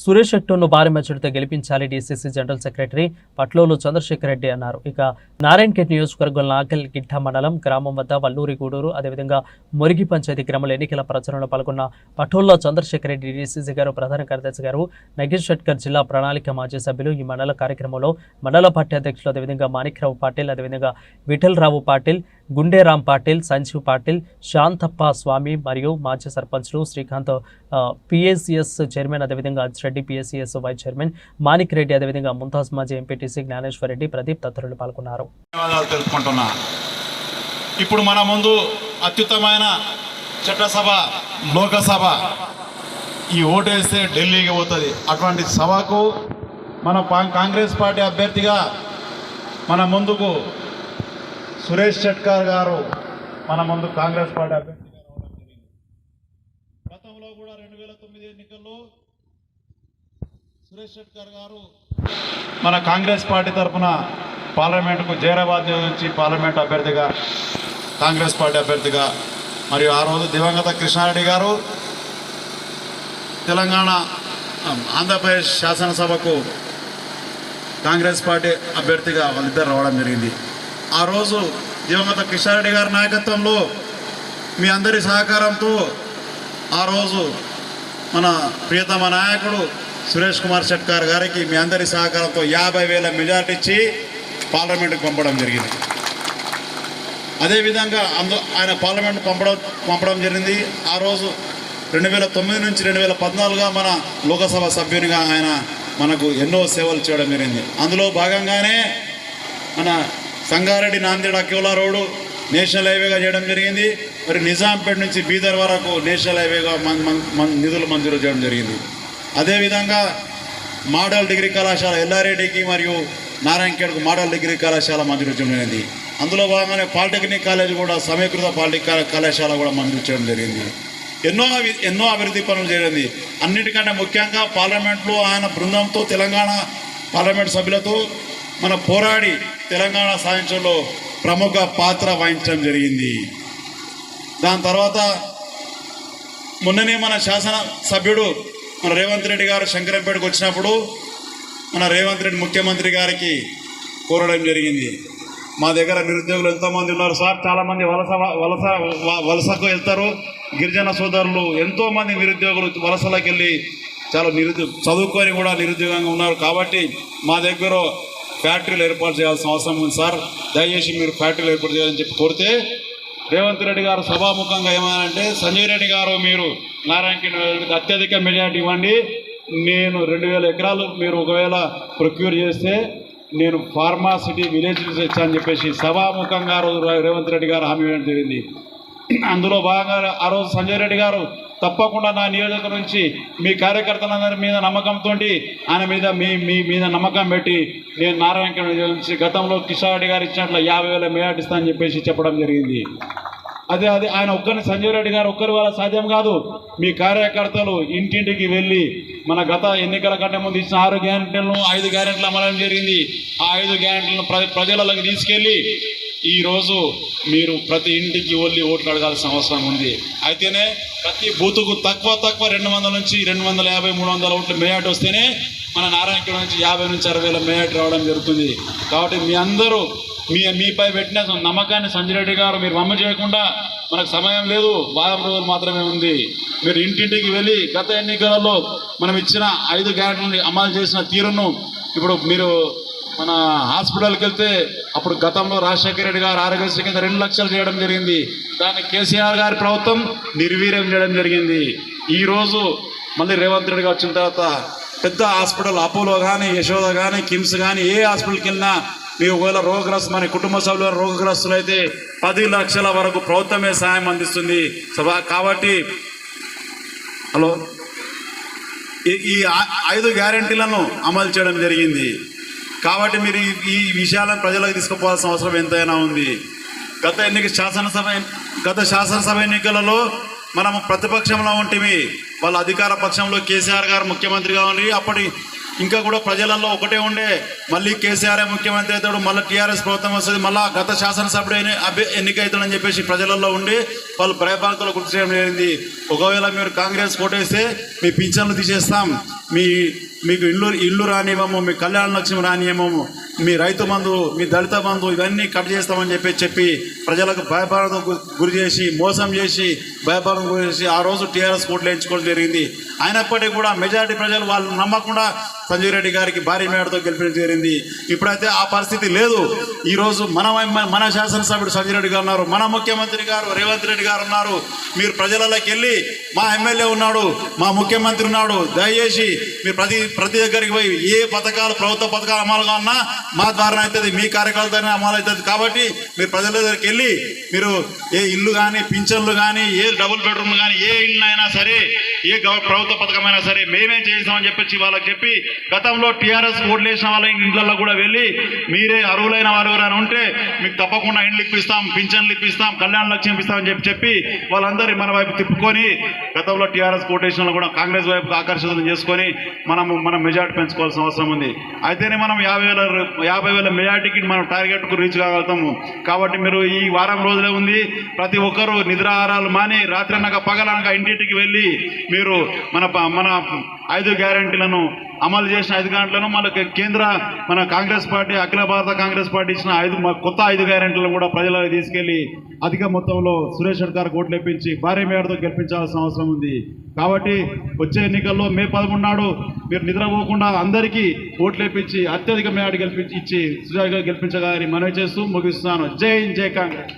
సురేష్ శెట్టర్ను భారీ మెచ్చడితో గెలిపించాలి DCC general secretary Patlolu Chandrashekar Reddy అన్నారు. ఇక నారాయణఖేడ్ నియోజకవర్గం నాగల్ గిడ్డ మండలం గ్రామం వద్ద వల్లూరి గూడూరు అదేవిధంగా మురిగి పంచాయతీ గ్రామాల ఎన్నికల ప్రచారంలో పాల్గొన్న పటోల్లో చంద్రశేఖర్ రెడ్డి డీసీసీ గారు ప్రధాన కార్యదర్శి గారు నగేష్ షెట్కర్ జిల్లా ప్రణాళిక మాజీ సభ్యులు ఈ మండల కార్యక్రమంలో మండల పార్టీ అధ్యక్షులు అదేవిధంగా మాణిక్రావు పాటిల్ అదేవిధంగా విఠలరావు పాటిల్ గుండేరాం పాటిల్ సంజీవ్ పాటిల్ శాంతప్ప స్వామి మరియు మాజీ సర్పంచ్లు శ్రీకాంత్ పిఎస్సిఎస్ చైర్మన్ అదేవిధంగా అజ్రెడ్డి PSCS vice chairman Manik Reddy అదేవిధంగా ముంతాజ్ మాజీ ఎంపీటీసీ జ్ఞానేశ్వర్ రెడ్డి ప్రదీప్ తదితరులు పాల్గొన్నారు. ఇప్పుడు మన ముందు అత్యుత్తమైన చట్టసభ లోకసభ. ఈ ఓటేస్తే ఢిల్లీకి పోతుంది. అటువంటి సభకు మన పా- కాంగ్రెస్ పార్టీ అభ్యర్థిగా మన ముందుకు సురేష్ షెట్కార్ గారు మన ముందు కాంగ్రెస్ పార్టీ అభ్యర్థిగా రావడం జరిగింది. గతంలో కూడా రెండు వేల తొమ్మిది ఎన్నికల్లో సురేష్ షెట్కార్ గారు మన కాంగ్రెస్ పార్టీ తరఫున పార్లమెంటుకు జైరాబాద్ నుంచి పార్లమెంట్ అభ్యర్థిగా కాంగ్రెస్ పార్టీ అభ్యర్థిగా మరియు ఆ రోజు దివంగత కృష్ణారెడ్డి గారు తెలంగాణ ఆంధ్రప్రదేశ్ శాసనసభకు కాంగ్రెస్ పార్టీ అభ్యర్థిగా వాళ్ళిద్దరు రావడం జరిగింది. ఆ రోజు దివంగత రెడ్డి గారి నాయకత్వంలో మీ అందరి సహకారంతో ఆ రోజు మన ప్రియతమ నాయకుడు సురేష్ కుమార్ షెట్కార్ గారికి మీ అందరి సహకారంతో యాభై వేల మెజార్టీ ఇచ్చి పార్లమెంట్కి పంపడం జరిగింది. అదేవిధంగా అందు ఆయన పార్లమెంట్ పంపడం పంపడం జరిగింది. ఆ రోజు రెండు వేల తొమ్మిది నుంచి రెండు వేల పద్నాలుగుగా మన లోకసభ సభ్యునిగా ఆయన మనకు ఎన్నో సేవలు చేయడం జరిగింది. అందులో భాగంగానే మన సంగారెడ్డి నాందేడ్ అక్యోలా రోడ్డు నేషనల్ హైవేగా చేయడం జరిగింది. మరి నిజాంపేట నుంచి బీదర్ వరకు నేషనల్ హైవేగా నిధులు మంజూరు చేయడం జరిగింది. అదేవిధంగా మోడల్ డిగ్రీ కళాశాల ఎల్లారెడ్డికి మరియు నారాయణఖేడ్కు మోడల్ డిగ్రీ కళాశాల మంజూరు చేయడం జరిగింది. అందులో భాగంగానే పాలిటెక్నిక్ కాలేజ్ కూడా సమీకృత పాలిటెక్నిక్ కళాశాల కూడా మంజూరు చేయడం జరిగింది. ఎన్నో ఎన్నో అభివృద్ధి పనులు జరిగింది అన్నిటికంటే ముఖ్యంగా పార్లమెంట్లో ఆయన బృందంతో తెలంగాణ పార్లమెంట్ సభ్యులతో మన పోరాడి తెలంగాణ సాధించడంలో ప్రముఖ పాత్ర వహించడం జరిగింది. దాని తర్వాత మొన్ననే మన శాసన సభ్యుడు మన రేవంత్ రెడ్డి గారు శంకరంపేటకు వచ్చినప్పుడు మన రేవంత్ రెడ్డి ముఖ్యమంత్రి గారికి కోరడం జరిగింది. మా దగ్గర నిరుద్యోగులు ఎంతోమంది ఉన్నారు సార్. చాలామంది వలస వలస వలసకు వెళ్తారు. గిరిజన సోదరులు ఎంతోమంది నిరుద్యోగులు వలసలకు వెళ్ళి చాలా నిరుద్యోగ చదువుకొని కూడా నిరుద్యోగంగా ఉన్నారు. కాబట్టి మా దగ్గర ఫ్యాక్టరీలు ఏర్పాటు చేయాల్సిన అవసరం ఉంది సార్. దయచేసి మీరు ఫ్యాక్టరీలు ఏర్పాటు చేయాలని చెప్పి కోరితే రేవంత్ రెడ్డి గారు సభాముఖంగా ఏమన్నారంటే సంజయ్ రెడ్డి గారు మీరు నారాయణకి అత్యధిక మెజార్టీ ఇవ్వండి. నేను రెండు వేల ఎకరాలు మీరు ఒకవేళ ప్రొక్యూర్ చేస్తే నేను ఫార్మాసిటీ విలేజ్ తెచ్చా అని చెప్పేసి సభాముఖంగా రోజు రేవంత్ రెడ్డి గారు హామీ ఇవ్వడం జరిగింది. అందులో భాగంగా ఆ రోజు సంజయ్ రెడ్డి గారు తప్పకుండా నా నియోజకవర్గం నుంచి మీ కార్యకర్తలందరి మీద నమ్మకంతో ఆయన మీద మీ మీ మీద నమ్మకం పెట్టి నేను నారాయణ నుంచి గతంలో కిషోర్ రెడ్డి గారు ఇచ్చినట్లు యాభై వేల మేయాటిస్తా అని చెప్పేసి చెప్పడం జరిగింది. అదే అదే ఆయన ఒక్కరిని సంజయ్ రెడ్డి గారు ఒక్కరి వల్ల సాధ్యం కాదు. మీ కార్యకర్తలు ఇంటింటికి వెళ్ళి మన గత ఎన్నికల కంటే ముందు ఇచ్చిన ఆరు గ్యారెంటీలను ఐదు గ్యారెంటీలు అమలడం జరిగింది. ఆ ఐదు గ్యారెంటీలను ప్రజలలోకి తీసుకెళ్ళి ఈ రోజు మీరు ప్రతి ఇంటికి వెళ్ళి ఓట్లు అడగాల్సిన అవసరం ఉంది. అయితేనే ప్రతి బూతుకు తక్కువ తక్కువ రెండు వందల నుంచి రెండు వందల యాభై మూడు వందల ఓట్లు మేయాట్ వస్తేనే మన నారాయణఖేడ్ నుంచి యాభై నుంచి అరవై వేల మేయాట్ రావడం జరుగుతుంది. కాబట్టి మీ అందరూ మీ మీపై పెట్టిన నమ్మకాన్ని సంజయ్ రెడ్డి గారు మీరు మమ్మ చేయకుండా మనకు సమయం లేదు. వారం రోజులు మాత్రమే ఉంది. మీరు ఇంటింటికి వెళ్ళి గత ఎన్నికలలో మనం ఇచ్చిన ఐదు గ్యారెంటీలను అమలు చేసిన తీరును ఇప్పుడు మీరు మన హాస్పిటల్కి వెళ్తే అప్పుడు గతంలో రాజశేఖర రెడ్డి గారు ఆరోగ్యశ్రీ కింద రెండు లక్షలు చేయడం జరిగింది. దాన్ని కేసీఆర్ గారి ప్రభుత్వం నిర్వీర్యం చేయడం జరిగింది. ఈరోజు మళ్ళీ రేవంత్ రెడ్డి గారు వచ్చిన తర్వాత పెద్ద హాస్పిటల్ అపోలో కానీ యశోద కానీ కిమ్స్ కానీ ఏ హాస్పిటల్కి వెళ్ళినా మీ ఒకవేళ రోగగ్రస్తు మన కుటుంబ సభ్యుల రోగగ్రస్తులు అయితే పది లక్షల వరకు ప్రభుత్వమే సాయం అందిస్తుంది. కాబట్టి హలో ఈ- ఈ ఐదు గ్యారెంటీలను అమలు చేయడం జరిగింది. కాబట్టి మీరు ఈ- విషయాలను ప్రజలకు తీసుకుపోవాల్సిన అవసరం ఎంతైనా ఉంది. గత ఎన్నిక శాసనసభ గత శాసనసభ ఎన్నికలలో మనము ప్రతిపక్షంలో ఉంటిమి. వాళ్ళ అధికార పక్షంలో కేసీఆర్ గారు ముఖ్యమంత్రిగా ఉండి అప్పటి ఇంకా కూడా ప్రజలలో ఒకటే ఉండే. మళ్ళీ కేసీఆర్ ముఖ్యమంత్రి అవుతాడు మళ్ళీ టీఆర్ఎస్ ప్రభుత్వం వస్తుంది మళ్ళీ గత శాసనసభ్యుడు అయిన అభ్య చెప్పేసి ప్రజలలో ఉండి వాళ్ళు భయభారతలు గుర్తు చేయడం జరిగింది. ఒకవేళ మీరు కాంగ్రెస్ కోటేస్తే మీ పింఛన్లు తీసేస్తాం. మీ మీకు ఇల్లు ఇల్లు రానివ్వము మీ కళ్యాణ లక్ష్యం రానియమము మీ రైతు బంధు మీ దళిత బంధు ఇవన్నీ కట్ చేస్తామని చెప్పి చెప్పి ప్రజలకు భయభారతం గు- గురి చేసి మోసం చేసి భయభారతం గురి చేసి ఆ రోజు టీఆర్ఎస్ కోట్లు ఎంచుకోవడం జరిగింది. అయినప్పటికీ కూడా మెజారిటీ ప్రజలు వాళ్ళు నమ్మకుండా సంజయ్ రెడ్డి గారికి భారీ మేడతో గెలిపించడం జరిగింది. ఇప్పుడైతే ఆ పరిస్థితి లేదు. ఈరోజు మన మన శాసనసభ్యుడు సంజయ్ రెడ్డి గారు ఉన్నారు. మన ముఖ్యమంత్రి గారు రేవంత్ రెడ్డి గారు ఉన్నారు. మీరు ప్రజలలోకి వెళ్ళి మా ఎమ్మెల్యే ఉన్నాడు మా ముఖ్యమంత్రి ఉన్నాడు. దయచేసి మీరు ప్రతి ప్రతి దగ్గరికి పోయి ఏ పథకాలు ప్రభుత్వ పథకాలు అమలుగా ఉన్నా మా ద్వారా అవుతుంది మీ కార్యకర్తల అమలు అవుతుంది కాబట్టి మీరు ప్రజల దగ్గరికి వెళ్ళి మీరు ఏ ఇల్లు కానీ పింఛన్లు కానీ ఏ డబుల్ బెడ్రూమ్ కానీ ఏ ఇల్లు అయినా సరే ఏ ప్రభుత్వ పథకమైనా సరే మేమే చేస్తామని చెప్పి వాళ్ళకి చెప్పి గతంలో టీఆర్ఎస్ ఓట్లు వేసిన వాళ్ళ ఇండ్లలో కూడా వెళ్ళి మీరే అరువులైన వారు ఎవరైనా ఉంటే మీకు తప్పకుండా ఇండ్లు ఇప్పిస్తాం పింఛన్లు ఇప్పిస్తాం కళ్యాణ లక్ష్యం ఇప్పిస్తామని చెప్పి చెప్పి వాళ్ళందరి మన వైపు తిప్పుకొని గతంలో టీఆర్ఎస్ కోటేషన్లో కూడా కాంగ్రెస్ వైపు ఆకర్షితం చేసుకొని మనము మనం మెజార్టీ పెంచుకోవాల్సిన అవసరం ఉంది. అయితేనే మనం యాభై వేల యాభై వేల మెజార్టీకి మనం టార్గెట్కు రీచ్ కాగలుగుతాము. కాబట్టి మీరు ఈ వారం రోజులే ఉంది. ప్రతి ఒక్కరూ నిద్రాహారాలు మాని రాత్రి అన్నాక పగలనక ఇంటింటికి వెళ్ళి మీరు మన మన ఐదు గ్యారంటీలను అమలు చేసిన ఐదు గంటలను మనకు కేంద్ర మన కాంగ్రెస్ పార్టీ అఖిల భారత కాంగ్రెస్ పార్టీ ఇచ్చిన ఐదు కొత్త ఐదు గ్యారంటీలను కూడా ప్రజలకు తీసుకెళ్ళి అధిక మొత్తంలో సురేష్ గారు ఓట్లు ఇప్పించి భారీ మేడతో గెలిపించాల్సిన అవసరం ఉంది. కాబట్టి వచ్చే ఎన్నికల్లో మే పదకొండు నాడు మీరు నిద్రపోకుండా అందరికీ ఓట్లు వేపించి అత్యధిక మేడ గెలిపించి ఇచ్చి సురేష్ గారు గెలిపించగాని మనవి చేస్తూ ముగిస్తున్నాను. జై జై కాంగ్రెస్.